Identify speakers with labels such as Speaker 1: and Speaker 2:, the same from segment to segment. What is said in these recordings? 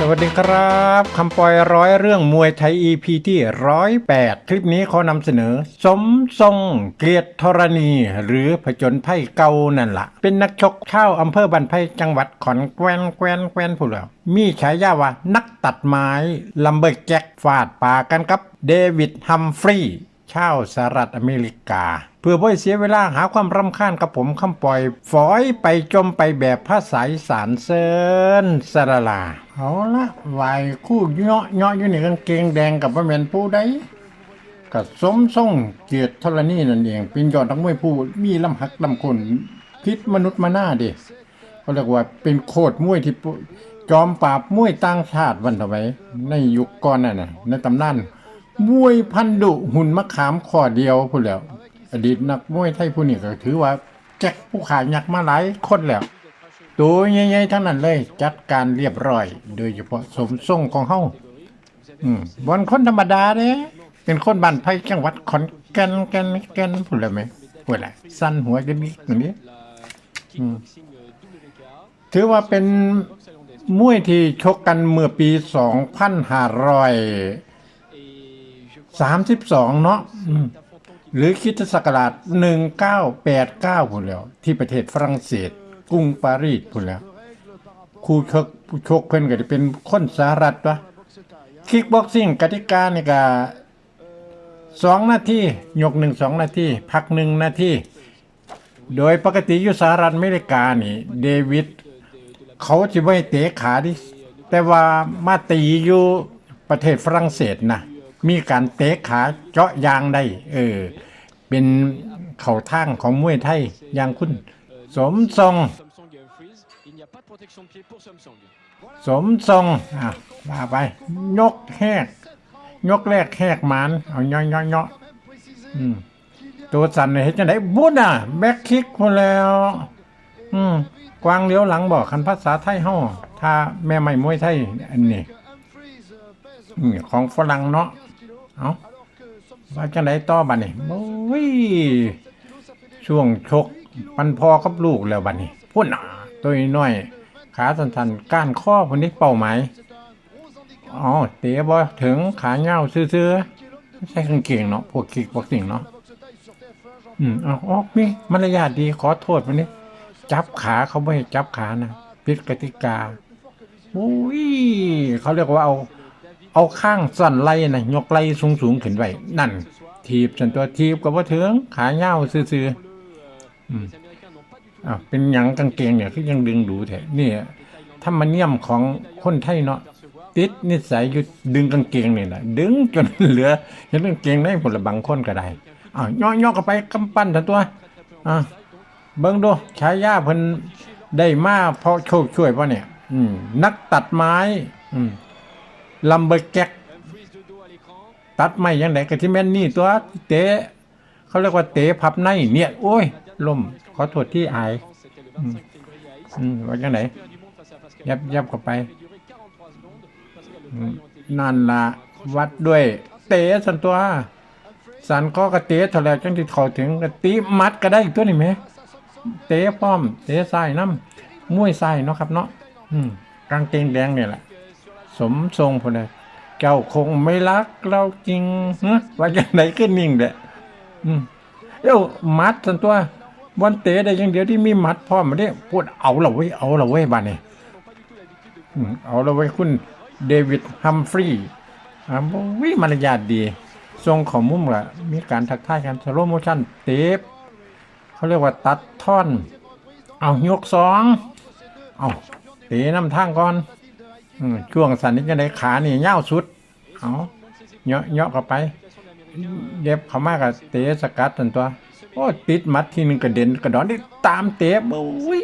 Speaker 1: สวัสดีครับคำปอยร้อยเรื่องมวยไทย EP ที่ร้อยแปดคลิปนี้ขอนำเสนอ สมทรงเกียรติธรณี หรือผจญไพ่เกานั่นละเป็นนักชกชาวอำเภอบันไพจังหวัดขอนแกวนแกวนแกวนผู้เล่ามีฉายาว่านักตัดไม้ลัมเบอร์แจ็คฟาดปากันกับเดวิดฮัมฟรีย์ ชาวสหรัฐอเมริกา เพื่อบ่เสียเวลาหาความรำคาญกับผมคำปล่อยฝอยไปจมไปแบบภาษาสารเซินสระลา เอาละวายคู่เงาะเงาะอยู่ในกางเกงแดงกับบ่แม่นผู้ใดกับสมทรงเกียรติธรณีนั่นเองเป็นยอดนักมวยผู้มีลำหักลำคนพิษมนุษย์มาหน้าเดิเขาเรียกว่าเป็นโคตรมวยที่ปุจอมปราบมวยต่างชาติวันเถาไว้ในยุคก่อนน่นะในตำนาน มวยพันดุหุ่นมะขามขอเดียวพูดแล้ว อดีตนักมวยไทยผู้นี้ก็ถือว่าแจ็คผู้ขายักษ์มาหลายคนแล้ว ตัวใหญ่ๆทั้งนั้นเลยจัดการเรียบร้อย โดยเฉพาะสมทรงของเฮาอืมบอนคนธรรมดาเด้เป็นคนบ้านไผ่จังหวัดขอนแก่นแก่นแก่นพูดแล้วไหมพูดอะไรสั้นหัวจะมีอย่างนี้ถือว่าเป็นมวยที่ชกกันเมื่อปี 2500 สามสิบสองเนาะหรือคิดศักราชหนึ่งเก้าแปดเก้าพุ่นแล้ว ที่ประเทศฝรั่งเศสกรุงปารีสพุ่นแล้วครูชกชกเพิ่นก็จะเป็นคนสหรัฐวะคิกบ็อกซิ่งกติกานี่ก็สองนาทียกหนึ่งสองนาทีพักหนึ่งนาทีโดยปกติอยู่สหรัฐอเมริกานี่ เดวิดเขาจะไม่เตะขาดิแต่ว่ามาตีอยู่ประเทศฝรั่งเศสนะ มีการเตะขาเจาะยางได้ เออ เป็นเข่าทางของมวยไทยอย่างคุณ สมทรง สมทรงอะมาไป ยกแหกยกแรกแหกหมันเอาย่อยย่อยอืมตัวสั่นเห็นจังไดบุญอะ แบ็คคิกพอแล้ว อืมกวางเลี้ยวหลังบอกคันภาษาไทยเฮาถ้าแม่ใหม่มวยไทยอันนี้ ของฝรั่งเนาะเอาว่าจังไดต่อบัดนี้โอ้ยช่วงชกปันพอกับลูกแล้วบัดนี้พุ่นอะตัวน้อย ขาสันๆก้านข้อพุ่นนี้เป้าหมายอ๋อเตะบ่ถึงขาเงาซื่อๆไม่ใช่กางเกงเนาะพวกคิกบ็อกซิ่งเนาะอืมเอ๋ออกมีมารยาทดีขอโทษวันนี้ จับขาเขาไม่ให้จับขานะผิดกติกาโอ้ยเขาเรียกว่าเอา เอาข้างสั่นไล่นะยกไล่สูงสูงขึ้นไว้นั่น ทีบจนตัวทีบกับว่าถึงขาเงาซื่อๆอ่าเป็นหยังกางเกงเนี่ยคือยังดึงดูแท้นี่ธรรมเนียมของคนไทยเนาะติดนิสัยอยู่ดึงกางเกงเนี่แหละดึงจนเหลือเห็นกางเกงได้ผลบางคนก็ได้อ้าวย่อๆก็ไปกำปั้นทันตัวอ่าเบิ่งดูฉายาเพิ่นได้มาเพราะโชคช่วยป่ะเนี่ย อืม นักตัดไม้ อืม ลัมเบอร์แก๊กตัดไม่ยังไงก็ที่แม่นนี่ตัวเตะเขาเรียกว่าเตะพับในเนี่ยโอ้ยลมขอโทษที่อายอืมว่าจังไหนยับยับเข้าไปนั่นละวัดด้วย เตะสันตัวสันก็กระเตะเท่าแล้วจังที่ขาถึงกระตีมัดก็ได้อีกตัวนี่ไหมเตะป้อม เตะใส่น้ำมวยใส่เนาะครับเนาะอืมกางเกงแดงเนี่ยแหละ สมทรงพอดีเจ้าคงไม่รักเราจริงฮะว่าจังไหนขึ้นนิ่งเด้ออืมเอ้ามัดสันตัววันเตะได้อยังเดียวที่มีมัดพร้อมาเนี่ยพูดเอาละเว้เอาละเว้บ้านนี่เอืมเอาละเว้คุณเดวิดฮัมฟรีย์อ่าวิมารยาทดีทรงของมุมละมีการทักทายกันสโลโมชั่นเตปเขาเรียกว่าตัดท่อน เอายกสอง เอาเตะน้ำทางก่อน ช่วงสันนี้จะได้ขานี่เง่าสุด เอาเนาะเนาะเข้าไปเด็บเขามากกับเตะสกัดตันตัว โอ้ติดมัดทีหนึงกระเด็นกระดอนนี่ตามเตะบุ้ย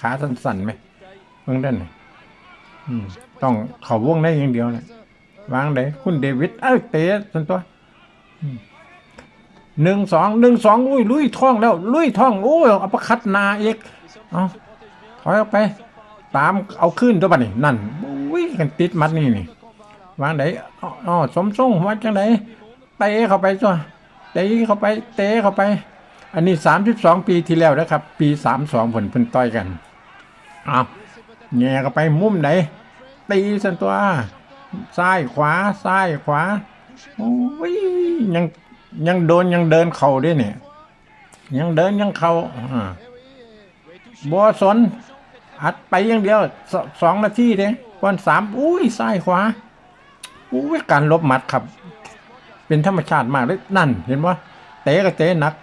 Speaker 1: ขาสั่นๆไหมเพิ่งได้หน่อยอืมต้องเข่าวงได้อย่างเดียวเลยวางได้คุณเดวิดเอ้ยเตะตันตัวหนึ่งสองหนึ่งสองอุ้ยลุยท้องแล้ว ลุยท้องโอ้ยเอาประคัดนาเอกเอาถอยออกไป ตามเอาขึ้นตัวบัดนี่นั่น อุ้ยกันติดมัดนี่นี่วางไหนอ๋อสมทรงวัดจังไหนเตะเข้าไปจ้ะเตะเข้าไปเตะเข้าไป อันนี้สามสิบสองปีที่แล้วนะครับ ปีสามสองผลเพิ่นต่อยกันเอาแง่เข้าไปมุมไหนตีสันตัวซ้ายขวาซ้ายขวาโอ้ยยังยังโดนยังเดินเข่าด้วยเนี่ย ยังเดินยังเข่าอ่าบัวสนอัดไปอย่างเดียวสสองนาทีเด้ ก่อนสามอุ้ยซ้ายขวาอุ้ยการลบหมัดครับ เป็นธรรมชาติมากเลยนั่น เห็นว่าเตะก็เตะหนัก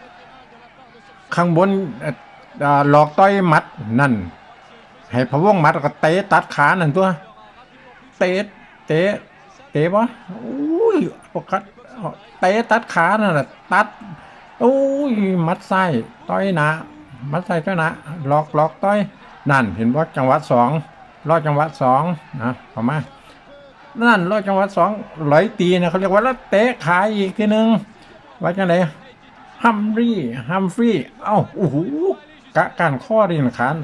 Speaker 1: ข้างบนหลอกต่อยหมัดนั่น ให้พะวงหมัดก็เตะตัดขานั่นตัวเตะเตะเตะวะอุ้ยปกัดเตะตัดขานั่นแหละตัดอุ้ยมัดไส้ต่อยหนะมัดไส้ต่อยหนะหลอกหลอกต่อยนั่น เห็นว่าจังหวัดสอง รอดจังหวัดสองนะพอมานั่นรอดจังหวัดสองร้อยตีนะเขาเรียกว่าแล้วเตะขาอีกทีหนึ่งว่าจังไหนฮัมรี่ฮัมฟรีเอ้าโอ้โหกะการข้อดีนะคัน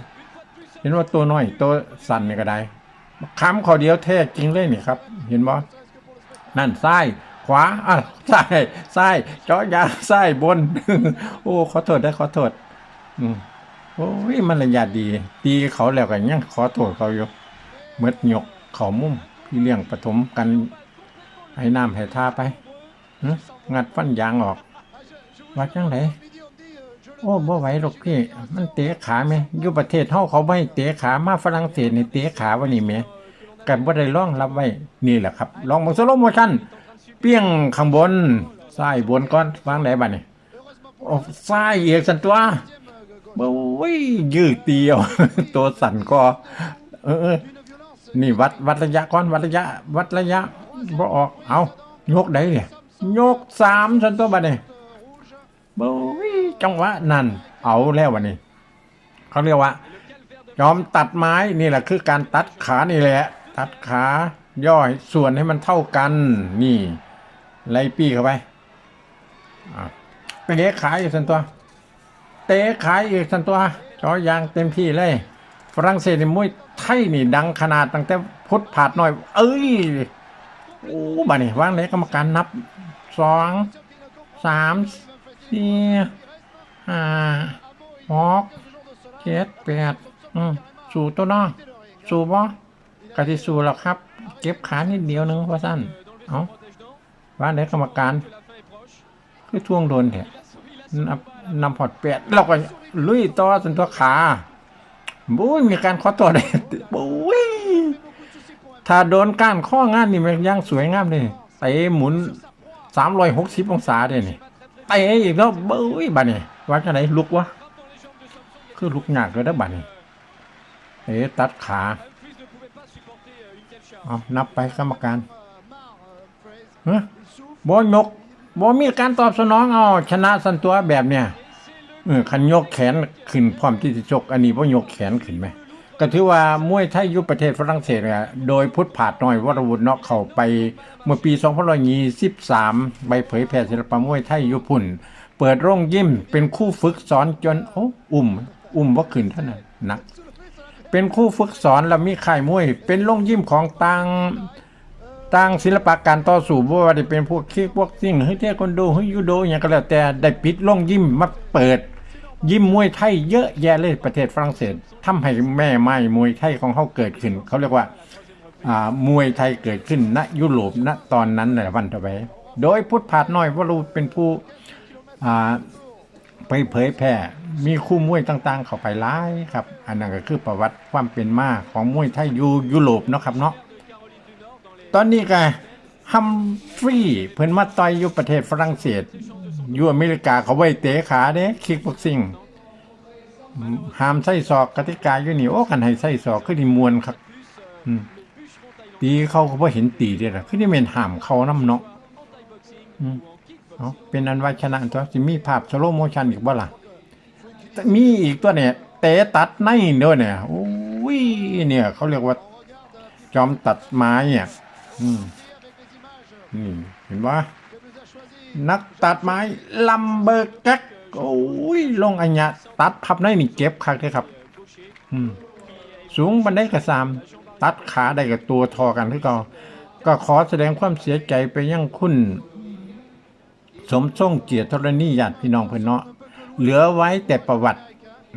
Speaker 1: เห็นว่าตัวน้อยตัวสั่นนี่ก็ได้คำข้อเดียวแท้จริงเลยนี่ครับ เห็นบ่นั่นซ้ายขวาอะซ้ายซ้ายเจาะยางซ้ายบน โอ้ขอโทษได้ขอโทษอืม โอ้ยมันระยะดี ตีเขาแล้วกันยังขอโทษเขาอยู่เมดยกเขามุ่มพี่เลี้ยงปฐมกันให้น้ำให้ท่าไปหงัดฟันยางออกว่าจังไหนโอ้บ่ไหวหรอกพี่ มันเตะขาไหมอยู่ประเทศเฮาเขาไม่ให้เตะขามาฝรั่งเศสนี่เตะขาวันนี้แหมกันบ่ได้ร้องรับไว้นี่แหละครับลองมาสโลโมชั่นเปี้ยงข้างบนซ้ายบนก่อนวางไหนบัดนี้โอ้ซ้ายเอกสันตัว บ่เว้ยยืดเตียว ตัวสั่นก็เออเออ นี่วัดวัดระยะก่อนวัดระยะ วัดระยะบ่ออกเอายกได้เนี่ยยกสามสันตัวบัดนี้โอ้ยจังหวะนั่นเอาแล้ววันนี้เขาเรียกว่า ยอมตัดไม้นี่แหละคือการตัดขานี่แหละ ตัดขาย่อยส่วนให้มันเท่ากันนี่ไล่ปี้เข้าไปอะเตะขาอีกสันตัว เตะขายอีกสันตัวจอยางเต็มที่เลย ฝรั่งเศสนี่มวยไทยนี่ดังขนาดตั้งแต่พุทธผาดหน่อย เอ้ยโอ้บ้านี่วางเลยกรรมการนับสองสามสี่ห้าหกเจ็ดแปดอืมสู่ตัวน้องสู่บ่กะทิสู่แล้วครับ เก็บขานิดเดียวหนึงว่าสั้น เอาวางเลยกรรมการ คือท่วงโดนแท้ นับนำพอดแปดเราก็ลุยต่อจนตัวขาบุ้ยมีการขอตัวได้บุ้ยถ้าโดนก้านข้องานนี่มันย่างสวยงามเลยเตะหมุนสามร้อยหกสิบองศาเลยนี่เตะอีกแล้วบุ้ยบ้านี่ว่าจะไหนลุกวะคือลุกหนักเลยนะบ้านี่เตะตัดขาเอานับไปกรรมการฮะบอยก บอมีการตอบสนองเอาชนะสันตัวแบบเนี้ยเออคันยกแขนขึ้นพร้อมที่จะชกอันนี้ว่ายกแขนขึ้นไหมก็ถือว่ามวยไทยยุคประเทศฝรั่งเศสเนี่ยโดยพุทธผาดน้อยวรวุฒิเนาะเข้าไปเมื่อปี2523ใบเผยแพร่ศิลปะมวยไทยยุพุ่น เปิดโรงยิมเป็นคู่ฝึกสอนจนโอ้อุ่ม อุ่มว่าขึ้นเท่านั้นหนัก เป็นคู่ฝึกสอนแล้วมีค่ายมวย เป็นโรงยิมของต่าง ต่างศิลปะการต่อสู้บ่ว่าจะเป็นพวกคิกพวกซิ่งเฮ้ยเทควันโดเฮ้ยยูโดอย่างก็แล้วแต่ได้ปิดโรงยิมมาเปิด ยิมมวยไทยเยอะแยะเลยประเทศฝรั่งเศสทำให้แม่ไม้มวยไทยของเขาเกิดขึ้น เขาเรียกว่าอ่ามวยไทยเกิดขึ้นณยุโรปณตอนนั้นในวันต่อไปโดยพุทธผาดน้อยวรูเป็นผู้อ่าไปเผยแพร่มีคู่มวยต่างๆ เข้าไปหลายครับ อันนั้นก็คือประวัติความเป็นมาของมวยไทยยูยุโรปเนาะครับเนาะ ตอนนี้ก็ฮัมฟรีย์เพิ่นมาต่อยอยู่ประเทศฝรั่งเศส อยู่อเมริกาเขาไว้เตะขาเด้คิกบ็อกซิ่งห้ามใส่ศอกกติกาอยู่นี่โอ้กันให้ใส่ศอกคือที่มวนครับตีเขาก็บ่เห็นตีเด้ล่ะคือนี่แม่นห้ามเขาน้ำเนาะเป็นอันว่าชนะตัวสิมีภาพสโลโมชันอีกบ่ล่ะมีอีกตัวเนี่ยเตะตัดในด้อเนี่ยโอ้ยเนี่ย เขาเรียกว่า จอมตัดไม้อะอืม นี่เห็นว่านักตัดไม้ลัมเบอร์กักโอ้ยลงอัญญะตัดพับได้นี่เก็บคักเลยครับ อืมสูงบันไดกระสาม ตัดขาได้กับตัวทอกันที่ก็ก็ขอแสดงความเสียใจไปยังคุณสมทรงเกียรติธรณีญาติพี่น้องเพื่อนเนาะเหลือไว้แต่ประวัติ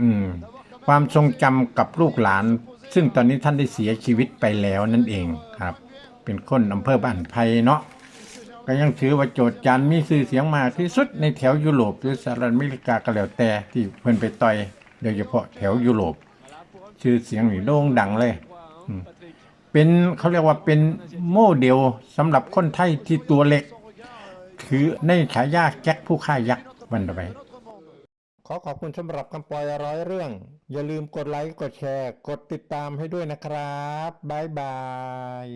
Speaker 1: อืม ความทรงจำกับลูกหลาน ซึ่งตอนนี้ท่านได้เสียชีวิตไปแล้วนั่นเองครับ เป็นคนอำเภอบ้านไผ่เนาะก็ยังถือว่าโจทย์จันมีชื่อเสียงมากที่สุดในแถวยุโรปหรือสหรัฐอเมริกาก็แล้วแต่ที่เพิ่นไปต่อยโดยเฉพาะแถวยุโรปชื่อเสียงนี่โด่งดังเลยเป็นเขาเรียกว่าเป็นโมเดลสำหรับคนไทยที่ตัวเล็กถือในฉายาแจ็คผู้ฆ่ายักษ์วันไป อขอบคุณสำหรับคำปล่อยร้อยเรื่อง อย่าลืมกดไลค์ กดแชร์ กดติดตามให้ด้วยนะครับ บ๊ายบาย